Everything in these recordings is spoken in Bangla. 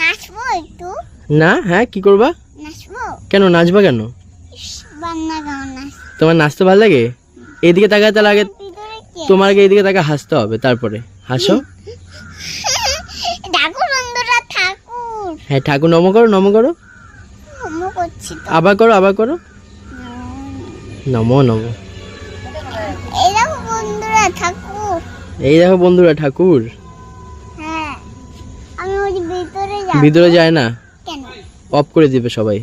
নাচবো একটু? না? হ্যাঁ কি করবা? নাচবো? কেন নাচবা কেন? তোমার নাচতে ভালো লাগে? এদিকে তাকায় তাহলে আগে তোমার আগে এদিকে তাকে হাসতে হবে তারপরে। হাসো। হ্যাঁ ঠাকুর নম করো নম করো। আবার করো আবার করো। নমো নমো। এই দেখো বন্ধুরা ঠাকুর এই দেখো বন্ধুরা ঠাকুর হ্যাঁ আমি ওই ভিতরে যায় না? অফ করে দিবে সবাই।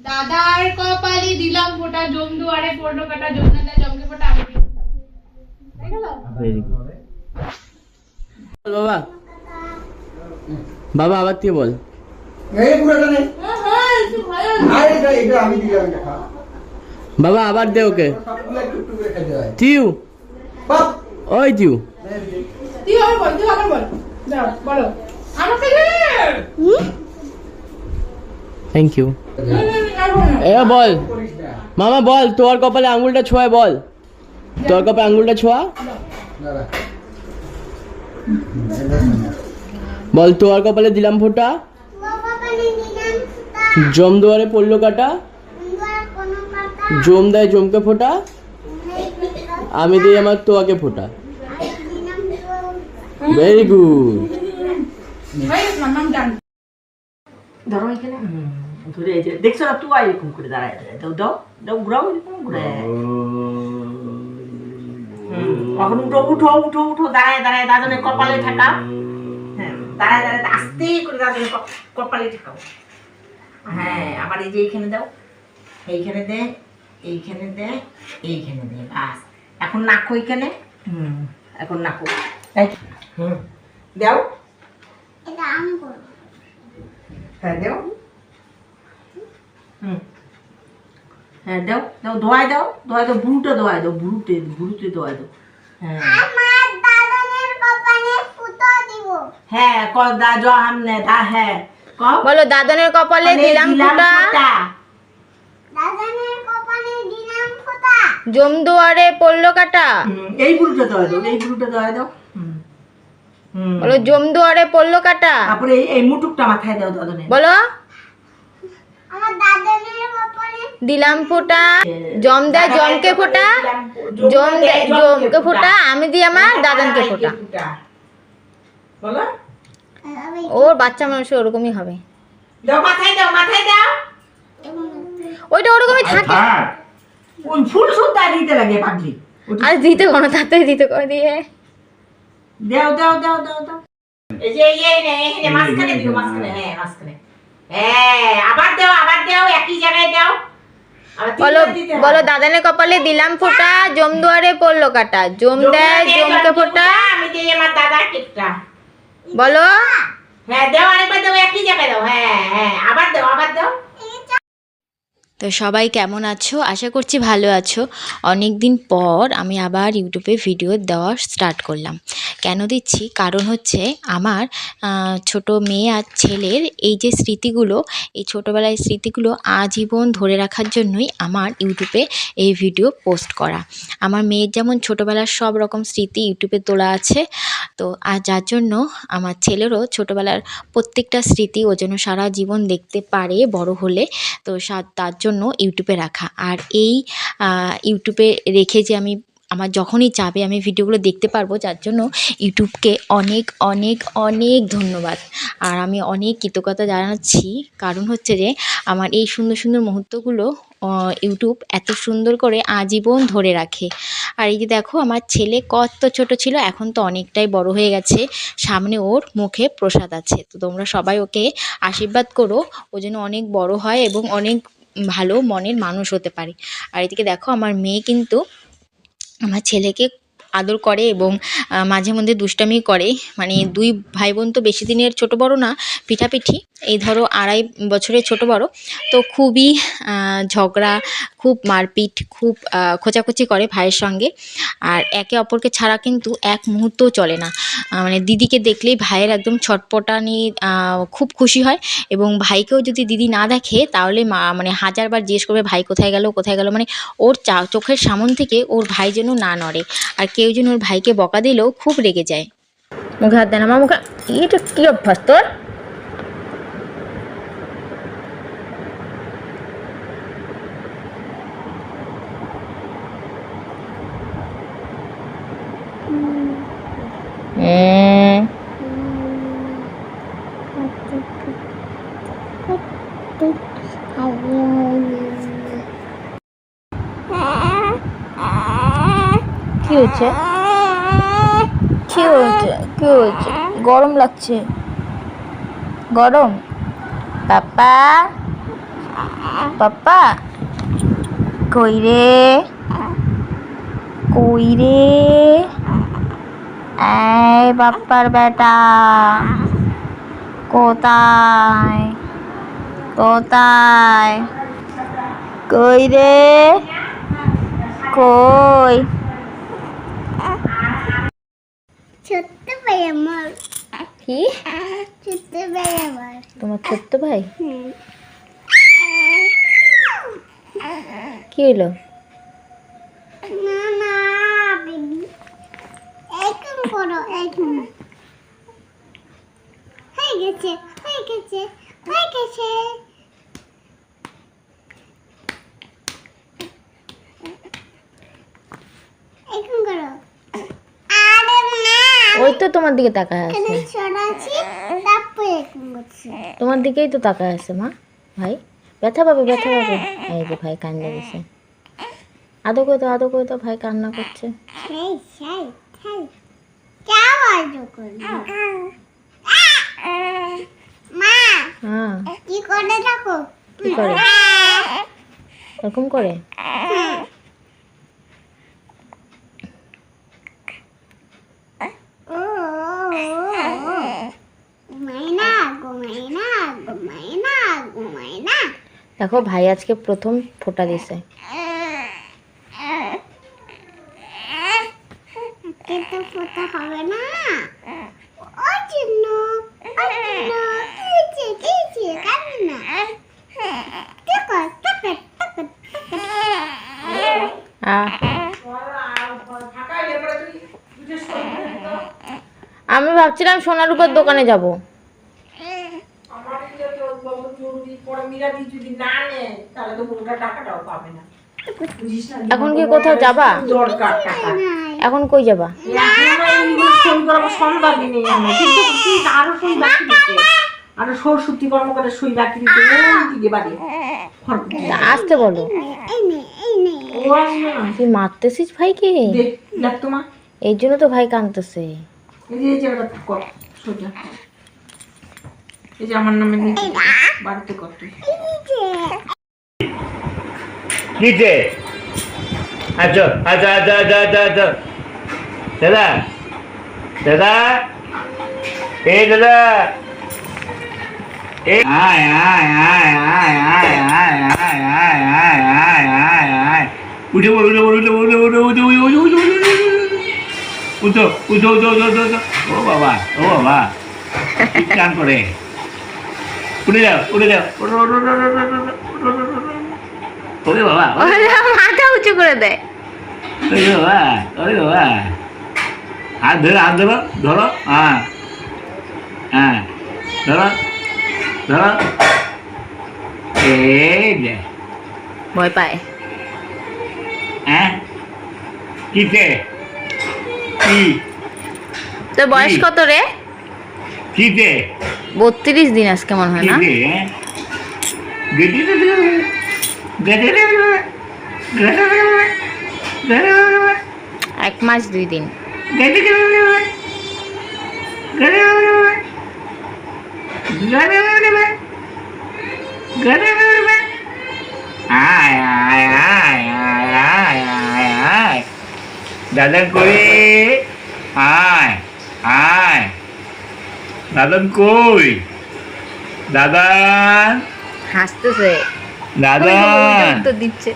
দাদার কপালে দিলাম ফোটা জম দুয়ারে পড়ল কাটা জমনাটা জমকে ফোটা আমি বাবা। বাবা আবার তুই বল। এই পুরোটা নেই আরে এটা এটা আমি দিলাম এটা খা। বাবা আবার দে ওকে। টিউ বাপ। ওই টিউ তুই আবার বল তুই আবার বল। যাও বলো। আমাকে দে। Thank you. এ, বল। মামা, বল, তোর কপালে আঙ্গুলটা ছোঁয়ায়, বল। তোর কপালে আঙ্গুলটা ছোঁয়া? বল, তোর কপালে দিলাম ফোঁটা? জম দুয়ারে পড়ল কাটা? জম দেয় জমকে ফোঁটা? আমি দিই আমার তোয়াকে ফোঁটা। ভেরি গুড হয়ে গেছে মাম্মাম ডান ধরো এখানে ধরে এই যে দেখছ না তুই এরকম করে দাঁড়ায় দাঁড়ায় দাও দাও দাও ঘুরাও এরকম ঘুরে এখন উঠো উঠো উঠো উঠো দাঁড়ায় দাঁড়ায় দাদনের কপালে হ্যাঁ দাঁড়ায় দাঁড়ায় আস্তে করে দাদনের কপালে ঠাকাও হ্যাঁ আবার এই যে এইখানে দাও এইখানে দে এইখানে দে এইখানে দে বাস এখন নাকো এইখানে হুম এখন নাকো হুম দাও আমি করব। হ্যাঁ দাও। হুম। হ্যাঁ দাও দাও ধোয়াই দাও দাও দাও দাও। হ্যাঁ। আমার দাদনের কপালে ফুটো দিব। হ্যাঁ ক দা জ হামনে দা হ্যাঁ ক বলো দাদনের কপালে দিলাম ফোটা। দাদনের কপালে দিলাম ফুটা। জম দুয়ারে পড়ল কাটা? হুম, এই বুড়ুটা ধোয়াই দাও এই বুড়ুটা ধোয়াই দাও। বলো জম দুয়ারে পড়ল কাটা। তারপরে এই- এই মুটুকটা মাথায় দাও দাদনে। বলো। আমার দাদনের কপালে দিলাম ফোটা। জম দেয় জমকে ফোটা। জম দেয় জমকে ফোটা। আমি দিই আমার দাদনকে ফোটা। বলো। ওর বাচ্চা মানুষ ওরকমই হবে। দাও মাথায় দাও মাথায় দাও। ওইটা ওরকমই থাকে। ওই ফুল সুতা দিতে লাগে পাগলি। আর দিতে কোনো তাতে দিতে করে দিয়ে। দাও দাও দাও দাও দাও। এই যে এই এই নে, এই নে, মাঝখানে দিও মাঝখানে হ্যাঁ মাঝখানে। হ্যাঁ আবার দাও আবার দাও একই জায়গায় দাও। বলো বলো দাদানের কপালে দিলাম ফোটা জম দুয়ারে পড়ল কাটা। জম জমকে দেয় জমকে ফোটা। আমি দিই আমার দাদা কেকটা। বলো। হ্যাঁ দাও আরেকবার দাও একই জায়গায় দাও। হ্যাঁ হ্যাঁ আবার দাও আবার দাও। তো সবাই কেমন আছো? আশা করছি ভালো আছো। অনেক দিন পর আমি আবার ইউটিউবে ভিডিও দেওয়া স্টার্ট করলাম। কেন দিচ্ছি? কারণ হচ্ছে আমার ছোট মেয়ে আর ছেলের এই যে স্মৃতিগুলো, এই ছোটোবেলায় স্মৃতিগুলো আজীবন ধরে রাখার জন্যই আমার ইউটিউবে এই ভিডিও পোস্ট করা। আমার মেয়ের যেমন ছোটোবেলার সব রকম স্মৃতি ইউটিউবে তোলা আছে, তো আর যার জন্য আমার ছেলেরও ছোটোবেলার প্রত্যেকটা স্মৃতি ও যেন সারা জীবন দেখতে পারে বড় হলে, তো তার জন্য ইউটিউবে রাখা। আর এই ইউটিউবে রেখে যে আমি, আমার যখনই চাবে আমি ভিডিওগুলো দেখতে পারব, যার জন্য ইউটিউবকে অনেক অনেক অনেক ধন্যবাদ। আর আমি অনেক কৃতজ্ঞতা জানাচ্ছি। কারণ হচ্ছে যে, আমার এই সুন্দর সুন্দর মুহূর্তগুলো ইউটিউব এত সুন্দর করে আজীবন ধরে রাখে। আর এই যে দেখো, আমার ছেলে কত ছোট ছিল, এখন তো অনেকটাই বড় হয়ে গেছে। সামনে ওর মুখে প্রসাদ আছে। তো তোমরা সবাই ওকে আশীর্বাদ করো। ও যেন অনেক বড় হয় এবং অনেক ভালো মনের মানুষ হতে পারে। আর এদিকে দেখো আমার মেয়ে কিন্তু আমার ছেলেকে আদর করে এবং মাঝে মধ্যে দুষ্টামি করে। মানে দুই ভাই বোন তো বেশি দিনের ছোট বড় না, পিঠাপিঠি। এই ধরো আড়াই বছরের ছোট বড়। তো খুবই ঝগড়া, খুব মারপিট, খুব খোঁচাখুচি করে ভাইয়ের সঙ্গে। আর একে অপরকে ছাড়া কিন্তু এক মুহূর্তও চলে না। মানে দিদিকে দেখলেই ভাইয়ের একদম ছটপটানি খুব খুশি হয়। এবং ভাইকেও যদি দিদি না দেখে, তাহলে মানে হাজারবার জিজ্ঞেস করবে, ভাই কোথায় গেল কোথায় গেল? মানে ওর চা, চোখের সামন থেকে ওর ভাই যেন না নড়ে। আর কেউ যেন ওর ভাইকে বকা দিলেও খুব রেগে যায়। মুখে হাত দেন আমার মুখে এটা কি অভ্যাস তোর? কি হচ্ছে কি হচ্ছে কি হচ্ছে গরম লাগছে। গরম? পাপা? পাপা? কই রে? কই রে? এই বাপ্পার বেটা। কোথায়? কোথায়? কই রে? কই? ছোট্ট ভাই আমার। কি? ছোট্ট ভাই আমার। তোমার ছোট্ট ভাই? কি হলো না না বেবি। এখন করো এখন। হয়ে গেছে হয়ে গেছে হয়ে গেছে এখন করো আরে না ওই তো তোমার দিকে তাকায় আছে। তোমার দিকেই তো তাকায় আছে মা ভাই। ব্যথা পাবে ব্যথা পাবে। এই যে ভাই কান্না দিছে। আদো করে তো আদো করে তো ভাই কান্না করছে। হ্যাঁ। কি করে কি করে? এরকম করে? দেখো ভাই আজকে প্রথম ফোটা দিছে। আমি ভাবছিলাম সোনার উপর দোকানে যাব। যদি না নেয় তাহলে তো পুরোটা টাকাটাও পাবে না। এখন কি কোথাও যাবা? দরকার টাকা। এখন কই যাবা? এখন আমরা এইগুলো সই করাবো সন্ধ্যা দিনে এখানে কিন্তু তুই আরও সই বাকি দিতে। আরও সরস্বতী কর্মকারের সই বাকি দিতে দিকে বাড়ি। আসতে বলো। তুই মারতেছিস ভাইকে? দেখ এই জন্য তো ভাই কাঁদতেছে এই যে সোজা এই যে আমার নামে বাড়িতে কর তুই নিচে আচ্ছা আচ্ছা আচ্ছা আচ্ছা আচ্ছা আচ্ছা দাদা দাদা এ দাদা এ আয় আয় আয় আয় আয় আয় আয় আয় আয় আয় আয় আয় উঠে পড় উঠে পড় উঠে পড় উঠে পড় উঠে উঠে উঠে উঠে উঠে উঠো উঠো উঠো উঠো উঠো উঠো ও বাবা ও বাবা কাম করে উড়ে যাও উড়ে যাও। ওরে বাবা মাথা উঁচু করে দেয় ওরে বাবা ওরে বাবা। হাত ধরে হাত ধরো ধরো হ্যাঁ। হ্যাঁ ধরো ধরো। এই ভয় পায়। হ্যাঁ? কিতে কি? তোর বয়স কত রে? কিতে বত্রিশ দিন আজকে মনে হয় না এক মাস দুই দিন দাদা করে আয় আয় দাদন কই? দাদান? হাসতেছে। দাদান? তো দিচ্ছে।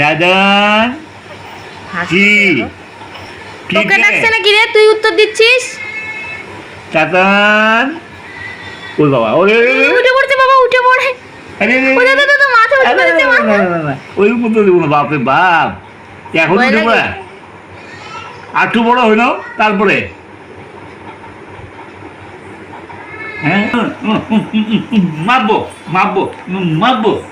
দাদান? কি? তোকে ডাকছে না কি রে? তুই উত্তর দিচ্ছিস? দাদান? ওই বাবা ওরে উঠে পড়ছে বাবা উঠে পড়ে। আরে ও দাদা দাদা মাথা উঠে পড়েছে না, ওই উত্তর দেবো না বাপরে বাপ। এখন দেবো লাগে? আটু বড় হইল তারপরে? 嗯嗯嗯嗯嗯嗯嗯抹布抹布嗯抹布